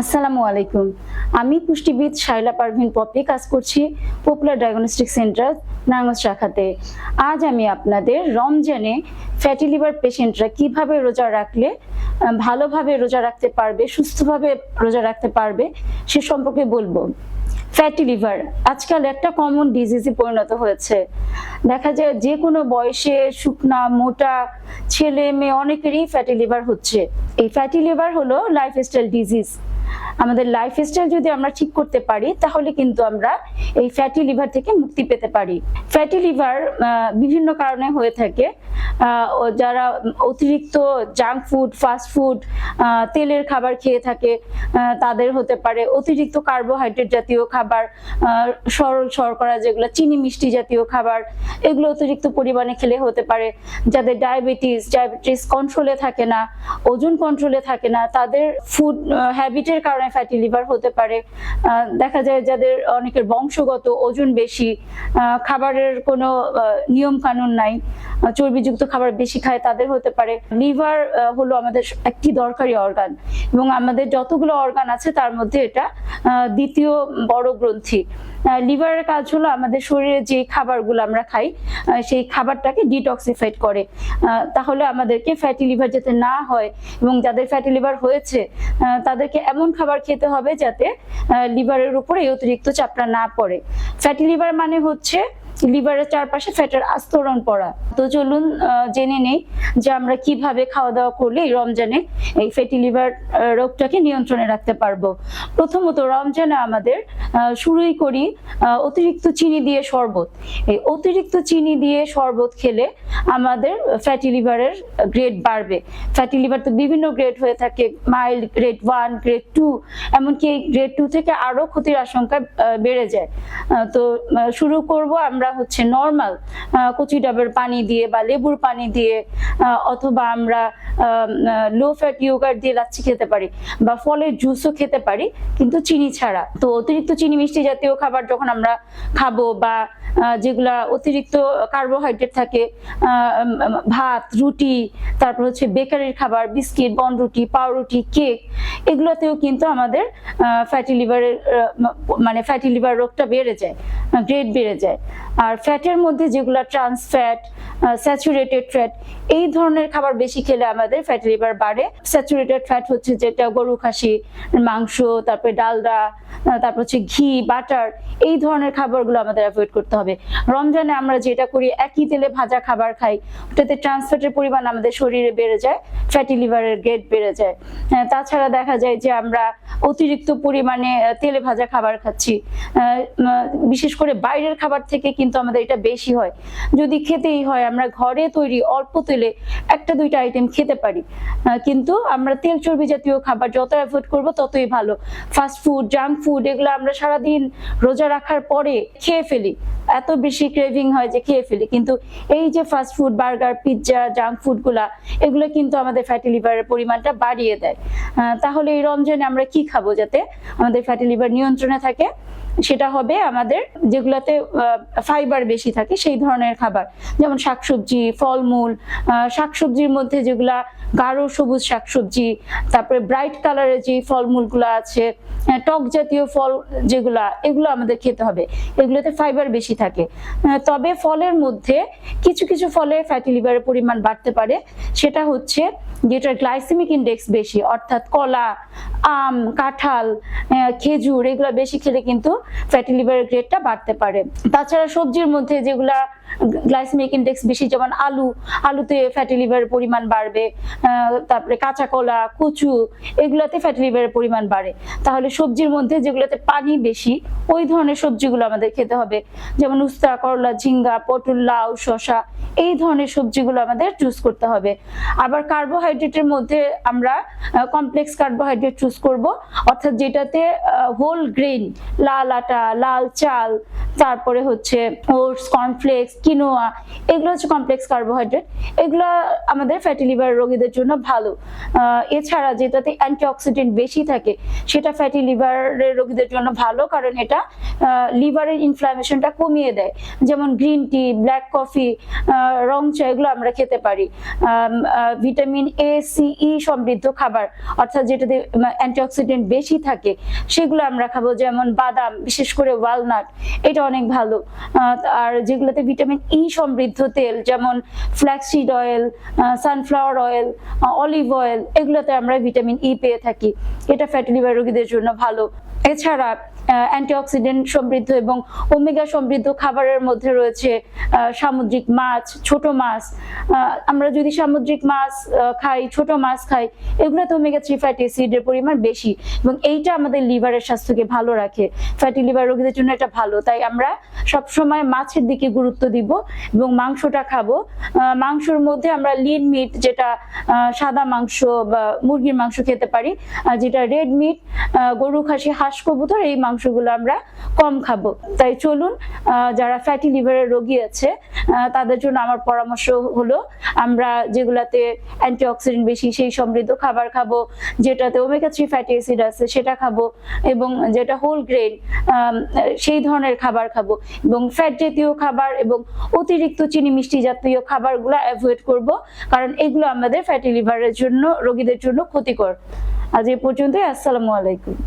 আসসালামু আলাইকুম। আমি পুষ্টিবিদ শাইলা পারভিন পপি কাজ করছি পপুলার ডায়াগনস্টিক সেন্টার নারায়ণগঞ্জ শাখাতে। আজ আমি আপনাদের রমজানে ফ্যাটি লিভার পেশেন্টরা কীভাবে রোজা রাখলে ভালোভাবে রোজা রাখতে পারবে, সুস্থভাবে রোজা রাখতে পারবে, সে সম্পর্কে বলব। ফ্যাটি লিভার, আজকাল একটা কমন ডিজিজে পরিণত হয়েছে। দেখা যায় যে কোনো বয়সে শুকনা, মোটা ছেলে, মেয়ে অনেকেরই ফ্যাটি লিভার হচ্ছে। এই ফ্যাটি লিভার হলো লাইফস্টাইল ডিজিজ। আমাদের লাইফস্টাইল যদি আমরা ঠিক করতে পারি, তাহলে কিন্তু আমরা এই ফ্যাটি লিভার থেকে মুক্তি পেতে পারি। ফ্যাটি লিভার বিভিন্ন কারণে হয়ে থাকে। যারা অতিরিক্ত জাঙ্ক ফুড ফাস্ট ফুড তেলের খাবার খেয়ে থাকে তাদের হতে পারে অতিরিক্ত কার্বোহাইড্রেট জাতীয় খাবার সরল শর্করা যেগুলো, চিনি মিষ্টি জাতীয় খাবার, এগুলো অতিরিক্ত পরিমাণে খেলে হতে পারে। যাদের ডায়াবেটিস ডায়াবেটিস কন্ট্রোলে থাকে না, ওজন কন্ট্রোলে থাকে না, তাদের ফুড হ্যাবিটের কারণে ফ্যাটি লিভার হতে পারে। দেখা যায় যাদের অনেকের বংশগত ওজন বেশি খাবারের কোনো নিয়ম কানুন নাই চর্বিযুক্ত খাবার বেশি খায় তাদের হতে পারে। লিভার হলো আমাদের একটি দরকারি অর্গান এবং আমাদের যতগুলো অর্গান আছে তার মধ্যে এটা দ্বিতীয় বড় গ্রন্থি। লিভারের কাজ হলো আমাদের শরীরে যে খাবারগুলো আমরা খাই সেই খাবারটাকে ডিটক্সিফাইড করে। তাহলে আমাদেরকে ফ্যাটি লিভার যাতে না হয় এবং যাদের ফ্যাটি লিভার হয়েছে তাদেরকে এমন খাবার খেতে হবে যাতে লিভারের উপরে এই অতিরিক্ত চাপটা না পড়ে। ফ্যাটি লিভার মানে হচ্ছে লিভারের চারপাশে ফ্যাটের আস্তরণ পড়া। তো চলুন জেনে নেই যে আমরা কীভাবে খাওয়া দাওয়া করলে এই রমজানে এই ফ্যাটি লিভার রোগটাকে নিয়ন্ত্রণে রাখতে পারব? প্রথমত, রমজানে আমাদের শুরুই করি অতিরিক্ত চিনি দিয়ে শরবত। এই অতিরিক্ত চিনি দিয়ে শরবত খেলে আমাদের ফ্যাটি লিভারের গ্রেড বাড়বে। ফ্যাটি লিভার তো বিভিন্ন গ্রেড হয়ে থাকে, mild grade one, grade two, এমনকি গ্রেড টু থেকে আরও ক্ষতির আশঙ্কা বেড়ে যায়। তো শুরু করব আমরা হচ্ছে নর্মাল কচি ডাবের পানি দিয়ে বা লেবুর পানি দিয়ে অথবা আমরা লো ফ্যাট ইয়োগার্ট দিয়ে লাচ্ছি খেতে পারি বা ফলের জুসও খেতে পারি, কিন্তু চিনি ছাড়া। তো অতিরিক্ত চিনি মিষ্টি জাতীয় খাবার যখন আমরা খাব বা যেগুলা অতিরিক্ত কার্বোহাইড্রেট থাকে ভাত, রুটি, তারপর হচ্ছে বেকারির খাবার, বিস্কিট বনরুটি পাউরুটি, কেক, এগুলোতেও কিন্তু আমাদের ফ্যাটি লিভারের মানে ফ্যাটি লিভার রোগটা বেড়ে যায় গ্রেড বেড়ে যায়। আর ফ্যাটের মধ্যে যেগুলো ট্রান্স ফ্যাট স্যাচুরেটেড ফ্যাট এই ধরনের খাবার বেশি খেলে আমাদের ফ্যাটি লিভার বাড়ে। স্যাচুরেটেড ফ্যাট হচ্ছে যেটা গরু খাসি, মাংস, তারপরে ডালডা তারপর হচ্ছে ঘি বাটার এই ধরনের খাবারগুলো আমাদের অ্যাভয়েড করতে হবে। রমজানে আমরা যেটা করি, একই তেলে ভাজা খাবার খাই। ওটাতে ট্রান্স ফ্যাটের পরিমাণ আমাদের শরীরে বেড়ে যায়। ফ্যাটি লিভারের গ্রেড বেড়ে যায় তাছাড়া দেখা যায় যে আমরা অতিরিক্ত পরিমাণে তেলে ভাজা খাবার খাচ্ছি। বিশেষ করে বাইরের খাবার থেকে কিন্তু আমাদের এটা বেশি হয়। যদি খেতেই হয়, আমরা ঘরে তৈরি অল্প তেলে একটা দুইটা আইটেম খেতে পারি। কিন্তু আমরা তেল চর্বি জাতীয় খাবার যত অ্যাভয়েড করব, ততই ভালো। ফাস্ট ফুড জাঙ্ক ফুড এগুলো আমরা সারাদিন রোজা রাখার পরে খেয়ে ফেলি। এত বেশি ক্রেভিং হয় যে খেয়ে ফেলি। কিন্তু এই যে fast food burger pizza junk ফুডগুলা, এগুলো কিন্তু আমাদের ফ্যাটি লিভারের পরিমাণটা বাড়িয়ে দেয়। তাহলে এই রমজানে আমরা কি খাব যাতে আমাদের ফ্যাটি লিভার নিয়ন্ত্রণে থাকে? সেটা হবে আমাদের যেগুলাতে ফাইবার বেশি থাকে সেই ধরনের খাবার। যেমন শাকসবজি, ফলমূল শাকসবজির মধ্যে যেগুলা গাঢ় সবুজ শাকসবজি, তারপরে ব্রাইট কালারের যে ফলমূলগুলো আছে টক জাতীয় ফল যেগুলা, এগুলো আমাদের খেতে হবে। এগুলোতে ফাইবার বেশি থাকে। তবে ফলের মধ্যে কিছু কিছু ফলে ফ্যাটি লিভারের পরিমাণ বাড়তে পারে। সেটা হচ্ছে যেটার গ্লাইসেমিক ইন্ডেক্স বেশি, অর্থাৎ কলা, আম, কাঁঠাল খেজুর, এগুলো বেশি খেলে কিন্তু ফ্যাটি লিভারের গ্রেডটা বাড়তে পারে। তাছাড়া সবজির মধ্যে যেগুলা গ্লাইসেমিক ইন্ডেক্স বেশি, যেমন আলু, আলুতে ফ্যাটি লিভারের পরিমাণ বাড়বে তারপরে কাঁচা কলা, কচু, এগুলাতে ফ্যাটি লিভারের পরিমাণ বাড়ে। তাহলে সবজির মধ্যে যেগুলোতে পানি বেশি, ওই ধরনের সবজিগুলো আমাদের খেতে হবে। যেমন উস্তা, করলা, ঝিঙ্গা, পটল, লাউ, শসা, এই ধরনের সবজিগুলো আমাদের চুজ করতে হবে। আবার কার্বোহাইড্রেটের মধ্যে আমরা কমপ্লেক্স কার্বোহাইড্রেট চুজ করব। অর্থাৎ যেটাতে হোল গ্রেন লাল আটা, লাল চাল তারপরে হচ্ছে ওটস কর্নফ্লেক্স কিনোয়া এগুলো হচ্ছে কমপ্লেক্স কার্বোহাইড্রেট এগুলো আমাদের ফ্যাটি লিভার রোগীদের জন্য ভালো। এছাড়া যেটাতে অ্যান্টিঅক্সিডেন্ট বেশি থাকে, সেটা ফ্যাটি লিভারের রোগীদের জন্য ভালো, কারণ এটা লিভারের ইনফ্লামেশনটা কমিয়ে দেয়। যেমন গ্রিন টি ব্ল্যাক কফি রং চা, এগুলো আমরা খেতে পারি। ভিটামিন এ সি ই সমৃদ্ধ খাবার, অর্থাৎ যেটাতে অ্যান্টিঅক্সিডেন্ট বেশি থাকে, সেগুলো আমরা খাব। যেমন বাদাম, বিশেষ করে ওয়ালনাট এটা অনেক ভালো। আর যেগুলোতে ভিটামিন ই সমৃদ্ধ তেল, যেমন flaxseed oil sunflower oil olive oil এগুলোতে আমরা ভিটামিন ই পেয়ে থাকি। এটা ফ্যাটি লিভার রোগীদের জন্য ভালো। এছাড়া অ্যান্টিঅক্সিডেন্ট সমৃদ্ধ এবং ওমেগা সমৃদ্ধ খাবারের মধ্যে রয়েছে সামুদ্রিক মাছ, ছোট মাছ। আমরা যদি সামুদ্রিক মাছ খাই, ছোট মাছ খাই, এগুলোতে ওমেগা থ্রি ফ্যাটি অ্যাসিডের পরিমাণ বেশি এবং এইটা আমাদের লিভারের স্বাস্থ্যকে ভালো রাখে। ফ্যাটি লিভার রোগীদের জন্য এটা ভালো। তাই আমরা সব সময় মাছের দিকে গুরুত্ব দিব এবং মাংসটা খাব। মাংসর মধ্যে আমরা লিন মিট যেটা সাদা মাংস বা মুরগির মাংস খেতে পারি যেটা রেড মিট গরু খাসি, হাঁস, কবুতর, এই মাংসগুলো আমরা কম খাব। তাই চলুন যারা ফ্যাটি লিভারের রোগী আছে তাদের জন্য আমার পরামর্শ হলো, আমরা যেগুলাতে অ্যান্টিঅক্সিডেন্ট বেশি, সেই সমৃদ্ধ খাবার খাব, যেটাতে ওমেগা থ্রি ফ্যাটি অ্যাসিড আছে, সেটা খাব, এবং যেটা হোল গ্রেন সেই ধরনের খাবার খাব, এবং ফ্যাট জাতীয় খাবার এবং অতিরিক্ত চিনি মিষ্টি জাতীয় খাবারগুলো অ্যাভয়েড করব, কারণ এগুলো আমাদের ফ্যাটি লিভারের জন্য, রোগীদের জন্য ক্ষতিকর। আজ এই পর্যন্তই, আসসালামু আলাইকুম।